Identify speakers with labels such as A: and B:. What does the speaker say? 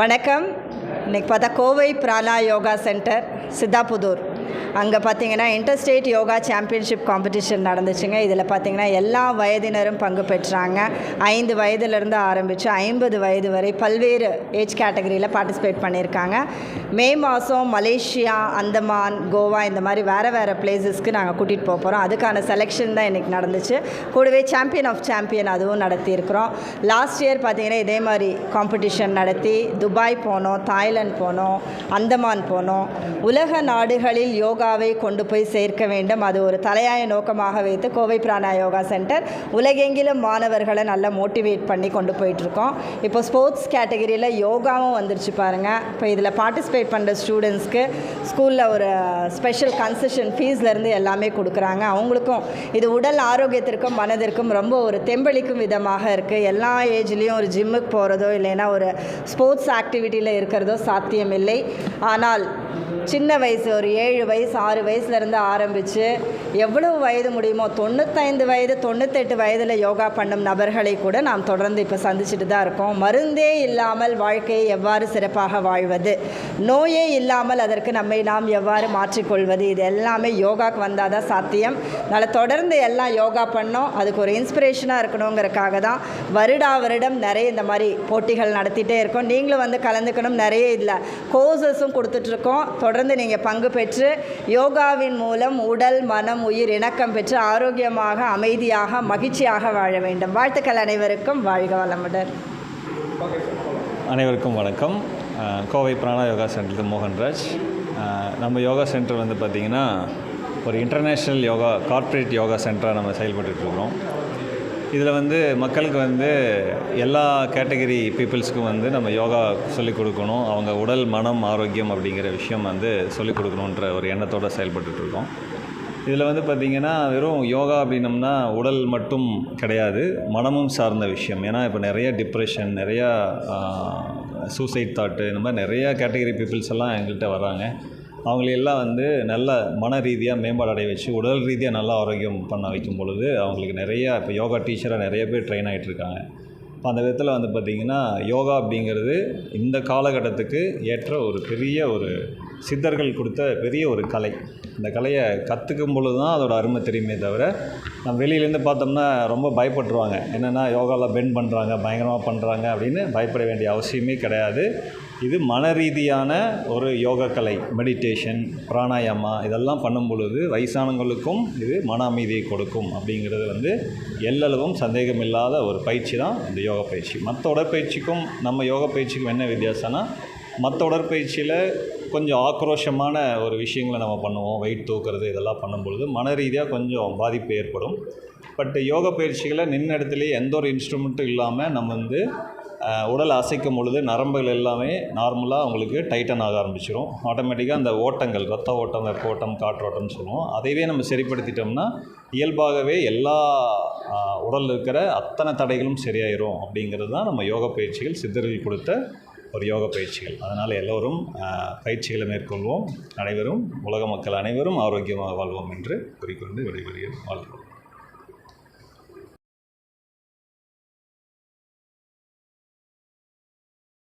A: வணக்கம். இன்னைக்கு பார்த்தா கோவை பிராணா யோகா சென்டர் சித்தாபுதூர். அங்கே பார்த்தீங்கன்னா இன்டர்ஸ்டேட் யோகா சாம்பியன்ஷிப் காம்படிஷன் நடந்துச்சுங்க. இதில் பார்த்தீங்கன்னா எல்லா வயதினரும் பங்கு பெற்றாங்க. ஐந்து வயதுலேருந்து ஆரம்பித்து ஐம்பது வயது வரை பல்வேறு ஏஜ் கேட்டகரியில் பார்ட்டிசிபேட் பண்ணியிருக்காங்க மே மாதம் மலேசியா அந்தமான் கோவா இந்த மாதிரி வேறு வேறு பிளேசஸ்க்கு நாங்கள் கூட்டிகிட்டு போக போகிறோம் அதுக்கான செலெக்ஷன் தான் இன்றைக்கி நடந்துச்சு. கூடவே சாம்பியன் ஆஃப் சாம்பியன் அதுவும் நடத்தியிருக்கிறோம். லாஸ்ட் இயர் பார்த்தீங்கன்னா இதே மாதிரி காம்படிஷன் நடத்தி துபாய் போனோம் தாய்லாந்து போனோம் அந்தமான் போனோம். உலக நாடுகளில் யோகாவை கொண்டு போய் சேர்க்க வேண்டும். அது ஒரு தலையாய நோக்கமாக வைத்து கோவை பிராணா யோகா சென்டர் உலகெங்கிலும் மாணவர்களை நல்லா மோட்டிவேட் பண்ணி கொண்டு போயிட்டுருக்கோம். இப்போ ஸ்போர்ட்ஸ் கேட்டகரியில் யோகாவும் வந்துருச்சு பாருங்கள் இப்போ இதில் பார்ட்டிசிபேட் பண்ணுற ஸ்டூடெண்ட்ஸ்க்கு ஸ்கூலில் ஒரு ஸ்பெஷல் கன்செஷன் ஃபீஸ்லேருந்து எல்லாமே கொடுக்குறாங்க. அவங்களுக்கும் இது உடல் ஆரோக்கியத்திற்கும் மனதிற்கும் ரொம்ப ஒரு தெம்பளிக்கும் விதமாக இருக்குது எல்லா ஏஜ்லேயும் ஒரு ஜிம்முக்கு போகிறதோ இல்லைன்னா ஒரு ஸ்போர்ட்ஸ் ஆக்டிவிட்டியில் இருக்கிறதோ சாத்தியமில்லை. ஆனால் சின்ன வயசு ஒரு ஏழு வயசு ஆறு வயசுலேருந்து ஆரம்பித்து எவ்வளவு வயது முடியுமோ தொண்ணூத்தைந்து வயது தொண்ணூத்தெட்டு வயதில் யோகா பண்ணும் நபர்களை கூட நாம் தொடர்ந்து இப்போ சந்திச்சுட்டு தான் இருக்கோம். மருந்தே இல்லாமல் வாழ்க்கையை எவ்வாறு சிறப்பாக வாழ்வது? நோயே இல்லாமல் அதற்கு நம்மை நாம் எவ்வாறு மாற்றிக்கொள்வது? இது எல்லாமே யோகாக்கு வந்தால் தான் சாத்தியம். அதனால் தொடர்ந்து எல்லாம் யோகா பண்ணோம். அதுக்கு ஒரு இன்ஸ்பிரேஷனாக இருக்கணுங்கிறக்காக தான் வருடா வருடம் நிறைய இந்த மாதிரி போட்டிகள் நடத்திட்டே இருக்கோம். நீங்களும் வந்து கலந்துக்கணும். நிறைய இதில் கோர்சஸும் கொடுத்துட்ருக்கோம் தொடர்ந்து நீங்கள் பங்கு பெற்று யோகாவின் மூலம் உடல் மனம் உயிர் இணக்கம் பெற்று ஆரோக்கியமாக அமைதியாக மகிழ்ச்சியாக வாழ வேண்டும். வாழ்த்துக்கள் அனைவருக்கும். வாழ்க வளமுடன்.
B: அனைவருக்கும் வணக்கம். கோவை பிராணா யோகா சென்டர் மோகன்ராஜ் நம்ம யோகா சென்டர் வந்து பார்த்திங்கன்னா ஒரு இன்டர்நேஷ்னல் யோகா கார்ப்பரேட் யோகா சென்டராக நம்ம செயல்பட்டுட்டு இதில் வந்து மக்களுக்கு வந்து எல்லா கேட்டகரி பீப்புள்ஸ்க்கும் வந்து நம்ம யோகா சொல்லிக் கொடுக்கணும். அவங்க உடல் மனம் ஆரோக்கியம் அப்படிங்கிற விஷயம் வந்து சொல்லிக் கொடுக்கணுன்ற ஒரு எண்ணத்தோடு செயல்பட்டுட்டு இருக்கோம் இதில் வந்து பார்த்திங்கன்னா வெறும் யோகா அப்படின்னம்னா உடல் மட்டும் கிடையாது மனமும் சார்ந்த விஷயம். ஏன்னா இப்போ நிறைய டிப்ரெஷன் நிறையா சூசைட் தாட்டு இந்த மாதிரி நிறையா கேட்டகரி பீப்புள்ஸ் எல்லாம் எங்கள்கிட்ட வராங்க. அவங்களையெல்லாம் வந்து நல்ல மன ரீதியாக மேம்பாடு அடைய வச்சு உடல் ரீதியாக நல்லா ஆரோக்கியம் பண்ண வைக்கும் பொழுது அவங்களுக்கு நிறைய இப்போ யோகா டீச்சராக நிறைய பேர் ட்ரெயின் ஆகிட்டு இருக்காங்க. இப்போ அந்த விதத்தில் வந்து பார்த்திங்கன்னா யோகா அப்படிங்கிறது இந்த காலகட்டத்துக்கு ஏற்ற ஒரு பெரிய ஒரு சித்தர்கள் கொடுத்த பெரிய ஒரு கலை. இந்த கலையை கற்றுக்கும் பொழுது தான் அதோட அருமை தெரியுமே தவிர நம்ம வெளியிலேருந்து பார்த்தோம்னா ரொம்ப பயப்பட்டுருவாங்க. என்னென்னா யோகாவில் பெண்ட் பண்ணுறாங்க பயங்கரமாக பண்ணுறாங்க அப்படின்னு பயப்பட வேண்டிய அவசியமே கிடையாது. இது மன ரீதியான ஒரு யோகக்கலை கலை மெடிடேஷன் பிராணாயாமா இதெல்லாம் பண்ணும் பொழுது வயசானவங்களுக்கும் இது மன அமைதியை கொடுக்கும் அப்படிங்கிறது வந்து எல்லளவும் சந்தேகமில்லாத ஒரு பயிற்சி தான் இந்த யோக பயிற்சி. மற்ற உடற்பயிற்சிக்கும் நம்ம யோக பயிற்சிக்கும் என்ன வித்தியாசம்னா மற்ற உடற்பயிற்சியில் கொஞ்சம் ஆக்ரோஷமான ஒரு விஷயங்களை நம்ம பண்ணுவோம். வெயிட் தூக்குறது இதெல்லாம் பண்ணும்பொழுது மன ரீதியாக கொஞ்சம் பாதிப்பு ஏற்படும். பட் யோகா பயிற்சிகளை நின்ன இடத்துலையே எந்த ஒரு இன்ஸ்ட்ருமெண்ட்டும் இல்லாமல் நம்ம வந்து உடல் அசைக்கும் பொழுது நரம்புகள் எல்லாமே நார்மலாக உங்களுக்கு டைட்டன் ஆக ஆரம்பிச்சிடும் ஆட்டோமேட்டிக்காக அந்த ஓட்டங்கள் ரத்த ஓட்டம் வெப்ப ஓட்டம் காற்றோட்டம்னு சொல்லுவோம். அதைவே நம்ம சரிப்படுத்திட்டோம்னா இயல்பாகவே எல்லா உடலில் இருக்கிற அத்தனை தடைகளும் சரியாயிரும் அப்படிங்கிறது தான் நம்ம யோக பயிற்சிகள் சித்தர்கள் கொடுத்த ஒரு யோக பயிற்சிகள். அதனால் எல்லோரும் பயிற்சிகளை மேற்கொள்வோம். அனைவரும் உலக மக்கள் அனைவரும் ஆரோக்கியமாக வாழ்வோம் என்று குறிக்கொண்டு விடைபெறுகிறோம் வாழ்வோம்